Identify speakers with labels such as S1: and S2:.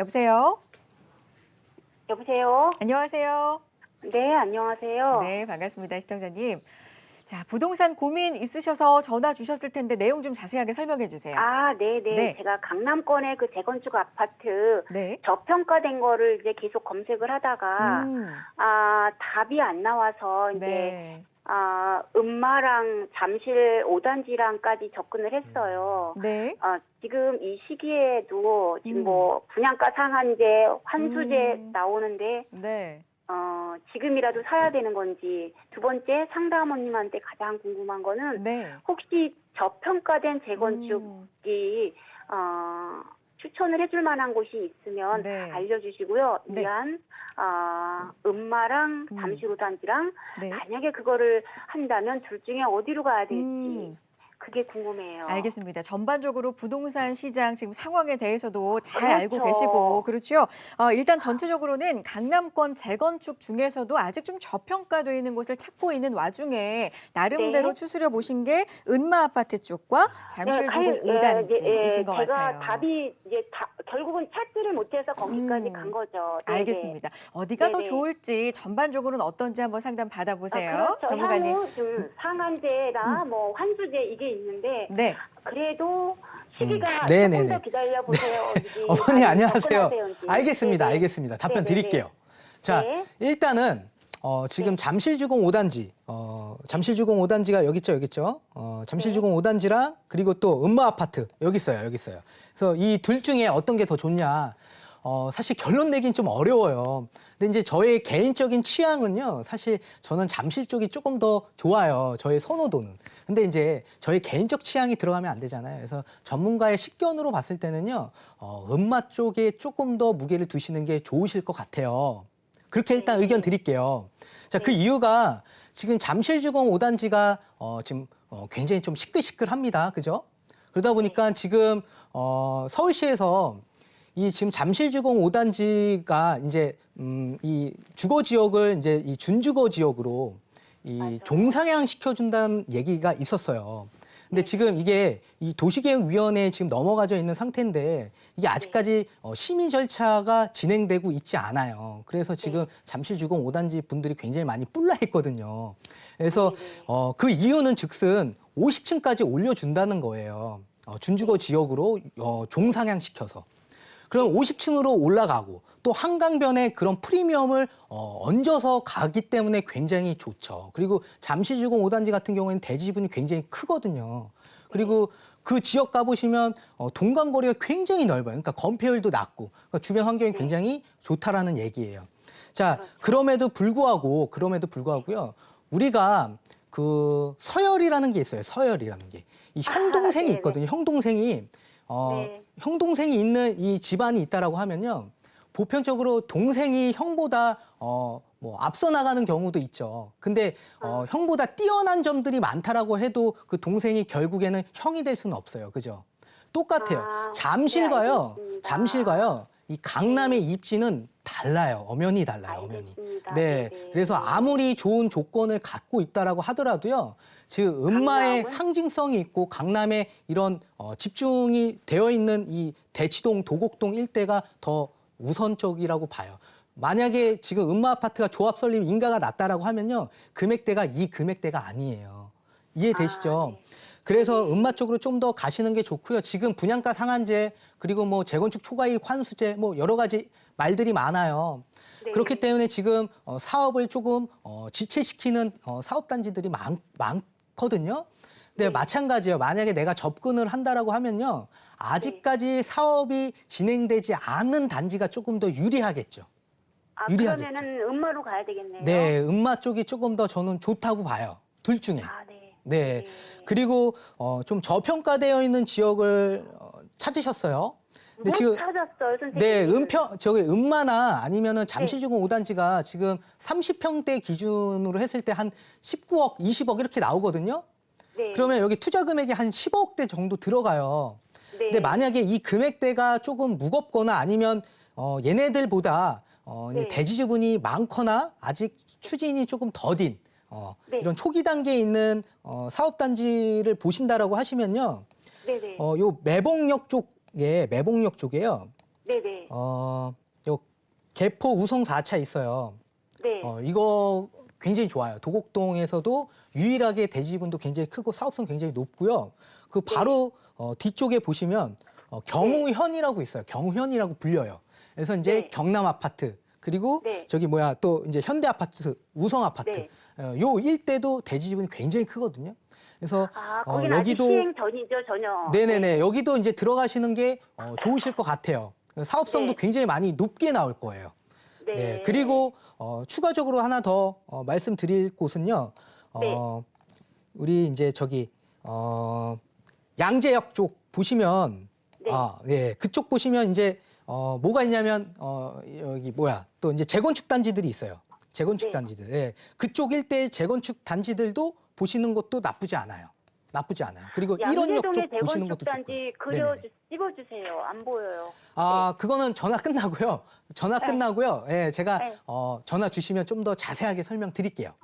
S1: 여보세요?
S2: 여보세요?
S1: 안녕하세요.
S2: 네, 안녕하세요.
S1: 네, 반갑습니다. 시청자님. 자, 부동산 고민 있으셔서 전화 주셨을 텐데 내용 좀 자세하게 설명해 주세요.
S2: 아, 네, 네.
S1: 네.
S2: 제가 강남권의 그 재건축 아파트
S1: 네.
S2: 저평가된 거를 이제 계속 검색을 하다가
S1: 음,
S2: 아, 답이 안 나와서 이제
S1: 네.
S2: 아, 음마랑 잠실 5단지랑까지 접근을 했어요.
S1: 네.
S2: 아, 지금 이 시기에도 지금
S1: 음.
S2: 뭐 분양가 상한제, 환수제
S1: 음.
S2: 나오는데
S1: 네.
S2: 어, 지금이라도 사야 되는 건지 두 번째 상담원님한테 가장 궁금한 거는
S1: 네.
S2: 혹시 저평가된 재건축이
S1: 음,
S2: 어, 추천을 해줄 만한 곳이 있으면
S1: 네.
S2: 알려주시고요.
S1: 네.
S2: 미안, 아, 음마랑
S1: 음.
S2: 잠시로 단지랑
S1: 네.
S2: 만약에 그거를 한다면 둘 중에 어디로 가야 될지
S1: 음.
S2: 그게 궁금해요.
S1: 알겠습니다. 전반적으로 부동산 시장 지금 상황에 대해서도 잘
S2: 그렇죠.
S1: 알고 계시고 그렇죠. 어, 일단 전체적으로는 강남권 재건축 중에서도 아직 좀 저평가되어 있는 곳을 찾고 있는 와중에 나름대로
S2: 네.
S1: 추스려 보신 게 은마 아파트 쪽과 잠실주공
S2: 네,
S1: 5단지이신
S2: 예, 예,
S1: 것
S2: 제가
S1: 같아요.
S2: 답이 이제 다, 결국은 찾지를 못해서 거기까지
S1: 음.
S2: 간 거죠. 네,
S1: 알겠습니다. 어디가 더
S2: 네네.
S1: 좋을지 전반적으로는 어떤지 한번 상담
S2: 네.
S1: 받아보세요.
S2: 아, 그렇죠.
S1: 전문가님.
S2: 향후 좀 상한제나 뭐 환수제 이게 있는데
S1: 네.
S2: 그래도 시기가
S3: 음.
S2: 조금
S3: 네네네.
S2: 더 기다려 보세요.
S3: 어머니 안녕하세요. 알겠습니다. 알겠습니다. 답변
S2: 네네네.
S3: 드릴게요. 자,
S2: 네.
S3: 일단은 어, 지금
S2: 네.
S3: 잠실주공 5단지, 어, 잠실주공 5단지가 여기 있죠, 여기 있죠. 어, 잠실주공 5단지랑 그리고 또 음마 아파트 여기 있어요, 여기 있어요. 그래서 이 둘 중에 어떤 게 더 좋냐? 어, 사실 결론 내긴 좀 어려워요. 근데 이제 저의 개인적인 취향은요, 사실 저는 잠실 쪽이 조금 더 좋아요. 저의 선호도는. 근데 이제 저의 개인적 취향이 들어가면 안 되잖아요. 그래서 전문가의 식견으로 봤을 때는요, 어, 음마 쪽에 조금 더 무게를 두시는 게 좋으실 것 같아요. 그렇게 일단
S2: 네.
S3: 의견 드릴게요. 자, 그
S2: 네.
S3: 이유가 지금 잠실주공 5단지가 어, 지금 어, 굉장히 좀 시끌시끌합니다. 그죠? 그러다 보니까 지금 어, 서울시에서 이 지금 잠실주공 5단지가 이제 음, 이 주거 지역을 이제 이 준주거 지역으로 이. 종상향 시켜준다는 얘기가 있었어요. 근데
S2: 네.
S3: 지금 이게 이 도시계획위원회에 지금 넘어가져 있는 상태인데 이게 아직까지 어, 심의 절차가 진행되고 있지 않아요. 그래서 지금 잠실주공 5단지 분들이 굉장히 많이 뿔라했거든요. 그래서. 어, 그 이유는 즉슨 50층까지 올려준다는 거예요. 어, 준주거 지역으로 어, 종상향 시켜서. 그럼 50층으로 올라가고 또 한강변에 그런 프리미엄을 어, 얹어서 가기 때문에 굉장히 좋죠. 그리고 잠시주공 5단지 같은 경우에는 대지 지분이 굉장히 크거든요. 그리고 그 지역 가보시면 어, 동간거리가 굉장히 넓어요. 그러니까 건폐율도 낮고 그러니까 주변 환경이 굉장히 좋다라는 얘기예요. 자, 그럼에도 불구하고 그럼에도 불구하고요. 우리가 그 서열이라는 게 있어요. 서열이라는 게. 이
S2: 아,
S3: 형동생이
S2: 네네.
S3: 있거든요. 형동생이 어,
S2: 네.
S3: 형 동생이 있는 이 집안이 있다라고 하면요. 보편적으로 동생이 형보다 어, 뭐 앞서 나가는 경우도 있죠. 근데 어, 형보다 뛰어난 점들이 많다라고 해도 그 동생이 결국에는 형이 될 수는 없어요. 그죠? 똑같아요.
S2: 아,
S3: 잠실과요.
S2: 네.
S3: 잠실과요. 이 강남의 입지는 달라요. 엄연히 달라요. 엄연히.
S2: 알겠습니다.
S3: 네.
S2: 네네.
S3: 그래서 아무리 좋은 조건을 갖고 있다라고 하더라도요. 즉 음마의
S2: 강남은?
S3: 상징성이 있고 강남에 이런 어, 집중이 되어 있는 이 대치동, 도곡동 일대가 더 우선적이라고 봐요. 만약에 지금 음마 아파트가 조합 설립 인가가 낮다라고 하면요. 금액대가 이 금액대가 아니에요. 이해되시죠?
S2: 아, 네.
S3: 그래서 음마 쪽으로 좀 더 가시는 게 좋고요. 지금 분양가 상한제 그리고 뭐 재건축 초과이익 환수제 뭐 여러 가지 말들이 많아요.
S2: 네.
S3: 그렇기 때문에 지금 어, 사업을 조금 어, 지체시키는 어, 사업 단지들이 많, 많 거든요. 근데
S2: 네.
S3: 마찬가지예요. 만약에 내가 접근을 한다라고 하면요. 아직까지 사업이 진행되지 않은 단지가 조금 더 유리하겠죠.
S2: 아,
S3: 유리하겠죠.
S2: 그러면은 음마로 가야 되겠네요.
S3: 네, 음마 쪽이 조금 더 저는 좋다고 봐요. 둘 중에.
S2: 아, 네.
S3: 네. 그리고 어, 좀 저평가되어 있는 지역을 어, 찾으셨어요. 근데
S2: 못
S3: 지금
S2: 찾았어요, 선생님.
S3: 네, 은평 저기 은마나 아니면은 잠시주공 5단지가 지금 30평대 기준으로 했을 때 한 19억, 20억 이렇게 나오거든요.
S2: 네.
S3: 그러면 여기 투자 금액이 한 15억대 정도 들어가요.
S2: 네.
S3: 근데 만약에 이 금액대가 조금 무겁거나 아니면 어, 얘네들보다 어,
S2: 네.
S3: 대지 지분이 많거나 아직 추진이 조금 더딘 어,
S2: 네.
S3: 이런 초기 단계에 있는 어, 사업 단지를 보신다라고 하시면요.
S2: 네 네.
S3: 어, 요 매봉역 쪽 에 매봉역 쪽에요.
S2: 네네.
S3: 어, 요 개포 우성 4차 있어요.
S2: 네.
S3: 어, 이거 굉장히 좋아요. 도곡동에서도 유일하게 대지분도 굉장히 크고 사업성 굉장히 높고요. 그
S2: 네.
S3: 바로 어, 뒤쪽에 보시면 어, 경우현이라고 있어요. 경우현이라고 불려요. 그래서 이제
S2: 네.
S3: 경남 아파트 그리고
S2: 네.
S3: 저기 뭐야 또 이제 현대 아파트, 우성 아파트
S2: 네.
S3: 어, 요 일대도 대지분이 굉장히 크거든요. 그래서
S2: 아,
S3: 어, 여기도-
S2: 아직 시행 전이죠, 전혀.
S3: 네네네 여기도 이제 들어가시는 게 어, 좋으실 것 같아요. 사업성도
S2: 네.
S3: 굉장히 많이 높게 나올 거예요.
S2: 네.
S3: 네. 그리고 어, 추가적으로 하나 더 어, 말씀드릴 곳은요. 어, 우리 이제 저기 어, 양재역 쪽 보시면
S2: 네.
S3: 아, 예. 그쪽 보시면 이제 어, 뭐가 있냐면 어, 여기 뭐야? 또 이제 재건축 단지들이 있어요. 재건축
S2: 네.
S3: 단지들. 예. 그쪽 일대 재건축 단지들도 보시는 것도 나쁘지 않아요. 나쁘지 않아요. 그리고 일원역
S2: 양재동의
S3: 쪽 보시는
S2: 재건축
S3: 것도
S2: 단지
S3: 좋고.
S2: 그려
S3: 네네네.
S2: 찍어주세요. 안 보여요.
S3: 아, 그거는 전화 끝나고요. 전화
S2: 네.
S3: 끝나고요. 예, 제가
S2: 네.
S3: 어, 전화 주시면 좀 더 자세하게 설명드릴게요.